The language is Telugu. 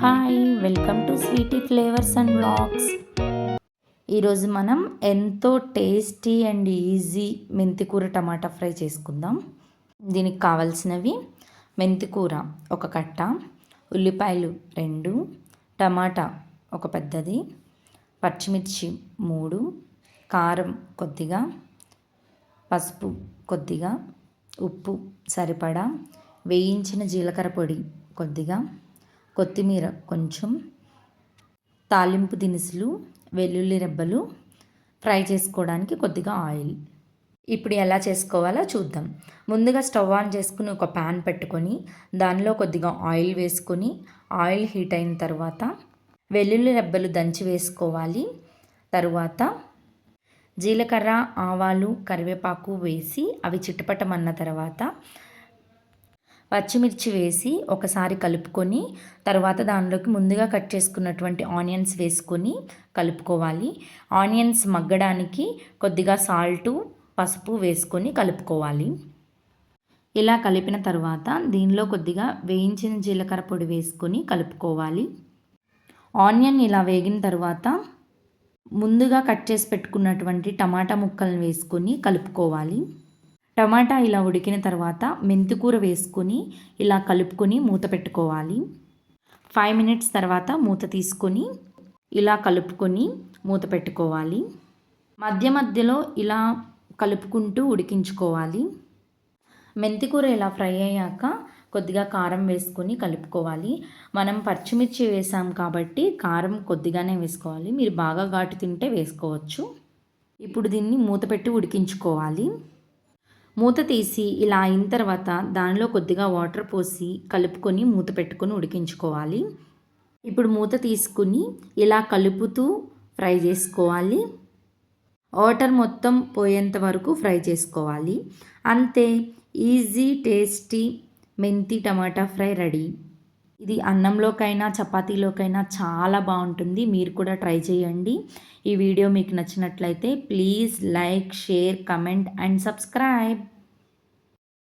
Hi welcome to Sweety Flavours and Blogs ఈరోజు మనం ఎంతో టేస్టీ అండ్ ఈజీ మెంతికూర టమాటా ఫ్రై చేసుకుందాం. దీనికి కావాల్సినవి మెంతికూర ఒక కట్ట ఉల్లిపాయలు రెండు టమాటా ఒక పెద్దది పచ్చిమిర్చి మూడు కారం కొద్దిగా పసుపు కొద్దిగా ఉప్పు సరిపడా వేయించిన జీలకర్ర పొడి కొద్దిగా కొత్తిమీర కొంచెం తాలింపు దినుసులు వెల్లుల్లి రెబ్బలు ఫ్రై చేసుకోవడానికి కొద్దిగా ఆయిల్. ఇప్పుడు ఎలా చేసుకోవాలో చూద్దాం. ముందుగా స్టవ్ ఆన్ చేసుకుని ఒక ప్యాన్ పెట్టుకొని దానిలో కొద్దిగా ఆయిల్ వేసుకొని ఆయిల్ హీట్ అయిన తర్వాత వెల్లుల్లి రెబ్బలు దంచి వేసుకోవాలి. తరువాత జీలకర్ర ఆవాలు కరివేపాకు వేసి అవి చిట్టపట్టమన్న తర్వాత పచ్చిమిర్చి వేసి ఒకసారి కలుపుకొని తర్వాత దానిలోకి ముందుగా కట్ చేసుకున్నటువంటి ఆనియన్స్ వేసుకొని కలుపుకోవాలి. ఆనియన్స్ మగ్గడానికి కొద్దిగా సాల్టు పసుపు వేసుకొని కలుపుకోవాలి. ఇలా కలిపిన తర్వాత దీనిలో కొద్దిగా వేయించిన జీలకర్ర పొడి వేసుకొని కలుపుకోవాలి. ఆనియన్ ఇలా వేగిన తర్వాత ముందుగా కట్ చేసి పెట్టుకున్నటువంటి టమాటా ముక్కలను వేసుకొని కలుపుకోవాలి. టమాటా ఇలా ఉడికిన తర్వాత మెంతికూర వేసుకొని ఇలా కలుపుకొని మూత పెట్టుకోవాలి. ఫైవ్ మినిట్స్ తర్వాత మూత తీసుకొని ఇలా కలుపుకొని మూత పెట్టుకోవాలి. మధ్య మధ్యలో ఇలా కలుపుకుంటూ ఉడికించుకోవాలి. మెంతికూర ఇలా ఫ్రై అయ్యాక కొద్దిగా కారం వేసుకొని కలుపుకోవాలి. మనం పచ్చిమిర్చి వేసాం కాబట్టి కారం కొద్దిగానే వేసుకోవాలి. మీరు బాగా ఘాటు తింటే వేసుకోవచ్చు. ఇప్పుడు దీన్ని మూత పెట్టి ఉడికించుకోవాలి. మూత తీసి ఇలా అయిన తర్వాత దానిలో కొద్దిగా వాటర్ పోసి కలుపుకొని మూత పెట్టుకొని ఉడికించుకోవాలి. ఇప్పుడు మూత తీసుకుని ఇలా కలుపుతూ ఫ్రై చేసుకోవాలి. వాటర్ మొత్తం పోయేంత వరకు ఫ్రై చేసుకోవాలి. అంతే ఈజీ టేస్టీ మెంతి టమాటా ఫ్రై రెడీ. ఇది అన్నంలోకైనా చపాతీలోకైనా చాలా బాగుంటుంది. మీరు కూడా ట్రై చేయండి. ఈ వీడియో మీకు నచ్చినట్లయితే please like share comment and subscribe.